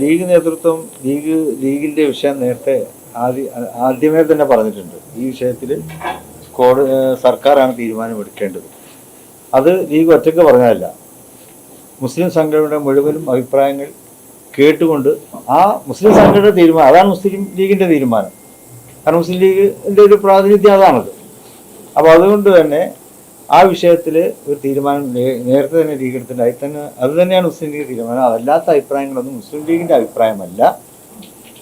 League നേതൃത്വം league ലീഗിന്റെ വിഷയം നേരത്തെ ആദ്യ ആദ്യമേ തന്നെ പറഞ്ഞിട്ടുണ്ട്. ഈ വിഷയത്തിൽ കോട സർക്കാരാണ് തീരുമാനമെടുക്കേണ്ടത്. അത് ലീഗ് ഒറ്റയ്ക്ക് പറഞ്ഞതല്ല. മുസ്ലിം സംഘടനയുടെ മുഴുവനും അഭിപ്രായങ്ങൾ കേട്ടുകൊണ്ട് ആ മുസ്ലിം സംഘടനയുടെ തീരുമാനം അതാണ് മുസ്ലിം ലീഗിന്റെ തീരുമാനം. കാരണം മുസ്ലിം ലീഗിന്റെ ഒരു പ്രാതിനിധ്യം അതാണത്. അപ്പോൾ അതുകൊണ്ട് തന്നെ ആ വിഷയത്തിൽ ഒരു തീരുമാനം നേരത്തെ തന്നെ ലീഗ് എടുത്തിട്ടുണ്ട് അതിൽ തന്നെ അത് തന്നെയാണ് മുസ്ലിം ലീഗ് തീരുമാനം. അതല്ലാത്ത അഭിപ്രായങ്ങളൊന്നും മുസ്ലിം ലീഗിന്റെ അഭിപ്രായമല്ല.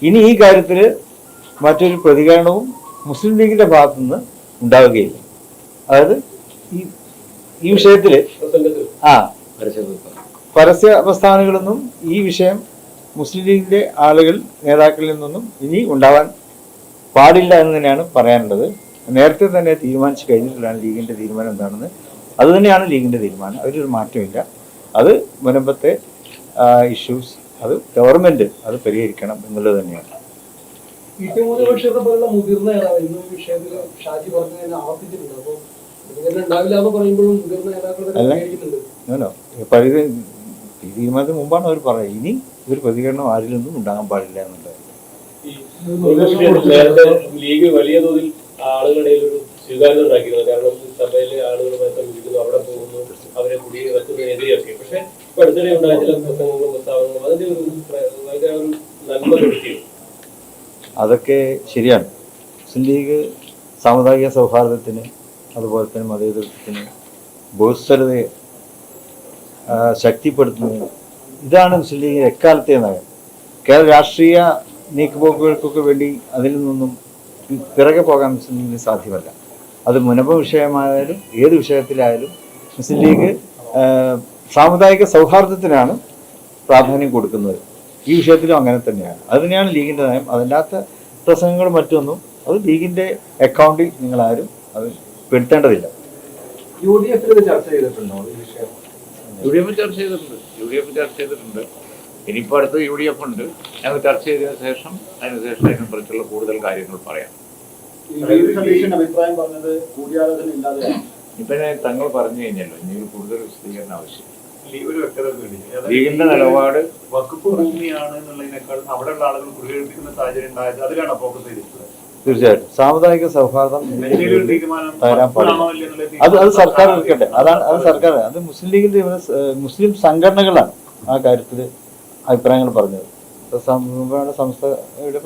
ഇനി ഈ കാര്യത്തിൽ മറ്റൊരു പ്രതികരണവും മുസ്ലിം ലീഗിന്റെ ഭാഗത്തു നിന്ന് ഉണ്ടാവുകയില്ല. അതായത് ഈ ഈ വിഷയത്തിൽ ആ പരസ്യ പ്രസ്ഥാനങ്ങളൊന്നും ഈ വിഷയം മുസ്ലിം ലീഗിന്റെ ആളുകൾ നേതാക്കളിൽ നിന്നൊന്നും ഇനി ഉണ്ടാവാൻ പാടില്ല എന്ന് തന്നെയാണ് പറയാനുള്ളത്. നേരത്തെ തന്നെ തീരുമാനിച്ചു കഴിഞ്ഞിട്ടുള്ളതാണ് ലീഗിന്റെ തീരുമാനം എന്താണെന്ന്. അതുതന്നെയാണ് ലീഗിന്റെ ലീഗിന്റെ തീരുമാനം. അതിലൊരു മാറ്റമില്ല. അത് മുനമ്പത്തെ ഇഷ്യൂസ് അത് ഗവൺമെന്റ് അത് പരിഹരിക്കണം എന്നുള്ളത് തന്നെയാണ്. അല്ല. തീരുമാനത്തിന് മുമ്പാണ് അവർ പറയുന്നത് ഇനി ഒരു പ്രതികരണം ആരിൽ നിന്നും ഉണ്ടാകാൻ പാടില്ല എന്നുള്ളത്. വിഷയത്തിൽ ലീഗ് വലിയ തോതിൽ ആളുകളുടെ ഒരു സ്വീകാര്യത ഉണ്ടാക്കിയിരുന്നു കാരണം സഭയിലെ ആളുകളുമായി സംബന്ധിക്കുന്നു അവിടെ പോകുന്നു അവരെ കുടിയിറക്കുന്നതിനെതിരെയൊക്കെ പക്ഷെ ഇപ്പൊ അടുത്തിടെ ഉണ്ടായ ചില പ്രസംഗങ്ങളും പ്രസ്താവനകളും അതിന്റെ ഒരു നന്മ കിട്ടിയോ അതൊക്കെ ശരിയാണ്. മുസ്ലിം ലീഗ് സാമുദായിക സൗഹാർദ്ദത്തിന് അതുപോലെ തന്നെ മതേതൃത്വത്തിന് ബഹുസ്വരതയെ ശക്തിപ്പെടുത്തുന്നത് ഇതാണ് മുസ്ലിം ലീഗിന് എക്കാലത്തെ നയം. കേരള രാഷ്ട്രീയ നീക്കുപോക്കുകൾക്കൊക്കെ വേണ്ടി അതിൽ നിന്നും പിറകെ പോകാൻ മുസ്ലിം ലീഗിന് സാധ്യമല്ല. അത് മുനമ്പ വിഷയമായാലും ഏത് വിഷയത്തിലായാലും മുസ്ലിം ലീഗ് സാമുദായിക സൗഹാർദ്ദത്തിനാണ് പ്രാധാന്യം കൊടുക്കുന്നത്. ഈ വിഷയത്തിലും അങ്ങനെ തന്നെയാണ്. അത് തന്നെയാണ് ലീഗിന്റെ നയം. അതല്ലാത്ത പ്രസംഗങ്ങളും മറ്റൊന്നും അത് ലീഗിന്റെ അക്കൗണ്ടിൽ നിങ്ങളാരും അത് പെടുത്തേണ്ടതില്ല. യു ഡി എഫിൽ ചർച്ച ചെയ്തിട്ടുണ്ടോ ഈ വിഷയം? യു ഡി എഫ് ചർച്ച ചെയ്തിട്ടുണ്ട്. യു ഡി എഫ് ചർച്ച ചെയ്തിട്ടുണ്ട്. ഇനിയിപ്പോൾ അടുത്ത് യു ഡി എഫ് ഉണ്ട്. ഞങ്ങൾ ചർച്ച ചെയ്തതിനു ശേഷം അതിനുശേഷം അതിനെക്കുറിച്ചുള്ള കൂടുതൽ കാര്യങ്ങൾ പറയാം. അഭിപ്രായം പറഞ്ഞത് കൂടിയാലോചന ഇല്ലാതെയാണ് ഇപ്പം ഞാൻ തങ്ങൾ പറഞ്ഞു കഴിഞ്ഞല്ലോ ഇനി കൂടുതൽ വിശദീകരണം ആവശ്യം ലീഗിന്റെ നിലപാട് വകുപ്പ് ഭൂമിയാണ് എന്നുള്ളതിനേക്കാൾ അവിടെയുള്ള ആളുകൾ കുടിയൊഴിപ്പിക്കുന്ന സാഹചര്യം ഉണ്ടായത് അതിലാണ് ഫോക്കസ് ചെയ്തിട്ടുള്ളത് തീർച്ചയായിട്ടും. സാമുദായിക സൗഹാർദ്ദം തരാൻ പാടില്ല. അത് അത് സർക്കാർ എടുക്കട്ടെ. അതാണ് അത് സർക്കാർ. അത് മുസ്ലിം ലീഗിന്റെ മുസ്ലിം സംഘടനകളാണ് ആ കാര്യത്തിൽ അഭിപ്രായങ്ങൾ പറഞ്ഞത്. സംഘടന സംസ്ഥയുടെ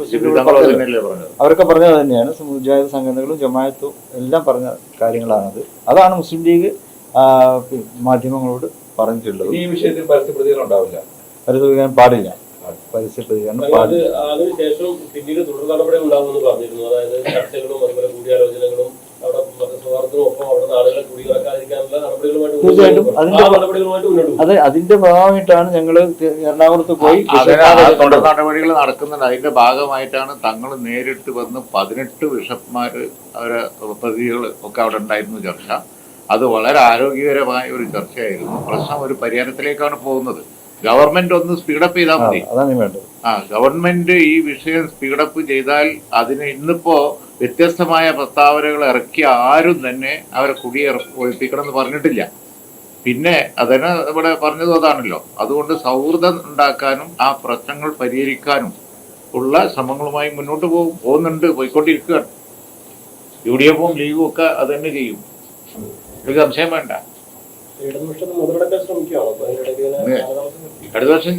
അവരൊക്കെ പറഞ്ഞത് തന്നെയാണ്. മുജാഹിദ് സംഘടനകളും ജമായത്തും എല്ലാം പറഞ്ഞ കാര്യങ്ങളാണത്. അതാണ് മുസ്ലിം ലീഗ് മാധ്യമങ്ങളോട് പറഞ്ഞിട്ടുള്ളത്. ഈ വിഷയത്തിൽ പരസ്യ പ്രതികരണം ഉണ്ടാവില്ല. പരിശോധിക്കാൻ പാടില്ല. പരസ്യ പ്രതികരണം പാടില്ല. അതിനുശേഷം പിന്നീട് തുടർ നടപടി ഉണ്ടാകുമെന്ന് പറഞ്ഞിരുന്നു. അതായത് ചർച്ചകളും അതുപോലെ കൂടിയാലോചനകളും അവിടെ മതസൗഹാർദ്ദവും ഒപ്പം അവിടെ ആളുകളെ നടപടികളുമായിട്ട് തീർച്ചയായിട്ടും അതിന്റെ-. അത് അതിന്റെ ഭാഗമായിട്ടാണ് ഞങ്ങൾ എറണാകുളത്ത് പോയി തുടർ നടപടികൾ നടക്കുന്നുണ്ട്. അതിന്റെ ഭാഗമായിട്ടാണ് തങ്ങൾ നേരിട്ട് വന്ന് പതിനെട്ട് ബിഷപ്പ്മാര് അവരെ പ്രതികൾ ഒക്കെ അവിടെ ഉണ്ടായിരുന്നു ചർച്ച. അത് വളരെ ആരോഗ്യകരമായ ഒരു ചർച്ചയായിരുന്നു. പ്രശ്നം ഒരു പരിഹാരത്തിലേക്കാണ് പോകുന്നത്. ഗവൺമെന്റ് ഒന്ന് സ്പീഡപ്പ് ചെയ്താൽ മതി. അതാണ് വേണ്ടത്. ആ ഗവൺമെന്റ് ഈ വിഷയം സ്പീഡപ്പ് ചെയ്താൽ അതിന് ഇന്നിപ്പോ വ്യത്യസ്തമായ പ്രസ്താവനകൾ ഇറക്കിയ ആരും തന്നെ അവരെ കുടിയൊഴിപ്പിക്കണം എന്ന് പറഞ്ഞിട്ടില്ല. പിന്നെ അതന്നെ ഇവിടെ പറഞ്ഞത് അതാണല്ലോ. അതുകൊണ്ട് സൗഹൃദം ഉണ്ടാക്കാനും ആ പ്രശ്നങ്ങൾ പരിഹരിക്കാനും ഉള്ള ശ്രമങ്ങളുമായി മുന്നോട്ട് പോകും. പോകുന്നുണ്ട് പോയിക്കൊണ്ടിരിക്കുകയാണ്. യു ഡി എഫും ലീഗും ഒക്കെ അത് തന്നെ ചെയ്യും. ഒരു സംശയം വേണ്ട. അടുത്ത വർഷം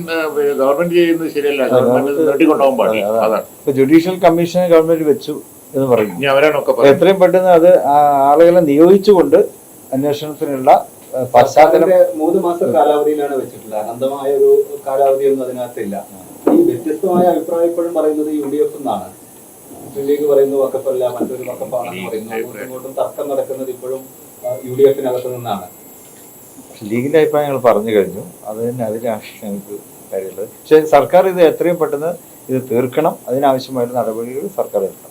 ഗവൺമെന്റ് ചെയ്യുന്നത് ശരിയല്ല. ഗവൺമെന്റ് നീട്ടിക്കൊണ്ടുപോകാൻ പാടില്ല. അതാണ്. ജുഡീഷ്യൽ കമ്മീഷനെ ഗവൺമെന്റ് വെച്ചു. എന്ന് പറയുന്നു. എത്രയും പെട്ടെന്ന് അത് ആളുകളെ നിയോഗിച്ചുകൊണ്ട് അന്വേഷണത്തിനുള്ള പശ്ചാത്തലം മൂന്ന് മാസ കാലാവധിയിലാണ് വെച്ചിട്ടുള്ളത്. അനന്തമായ ഒരു കാലാവധിയൊന്നും അതിനകത്തില്ല. ഈ വ്യത്യസ്തമായ അഭിപ്രായം ഇപ്പോഴും പറയുന്നത് യു ഡി എഫ് എന്നാണ്. മുസ്ലിം ലീഗ് പറയുന്നത് വക്കപ്പല്ല മറ്റൊരു വക്കപ്പാണെന്ന് പറയുന്നു. അങ്ങോട്ടും ഇങ്ങോട്ടും തർക്കം നടക്കുന്നത് ഇപ്പോഴും യു ഡി എഫിനകത്ത് നിന്നാണ്. ലീഗിന്റെ അഭിപ്രായങ്ങൾ പറഞ്ഞു കഴിഞ്ഞു. അത് തന്നെ അതിലാണ് ഞങ്ങൾക്ക് കാര്യമുള്ളത്. പക്ഷേ സർക്കാർ ഇത് എത്രയും പെട്ടെന്ന് ഇത് തീർക്കണം. അതിനാവശ്യമായിട്ടുള്ള നടപടികൾ സർക്കാർ എടുക്കണം.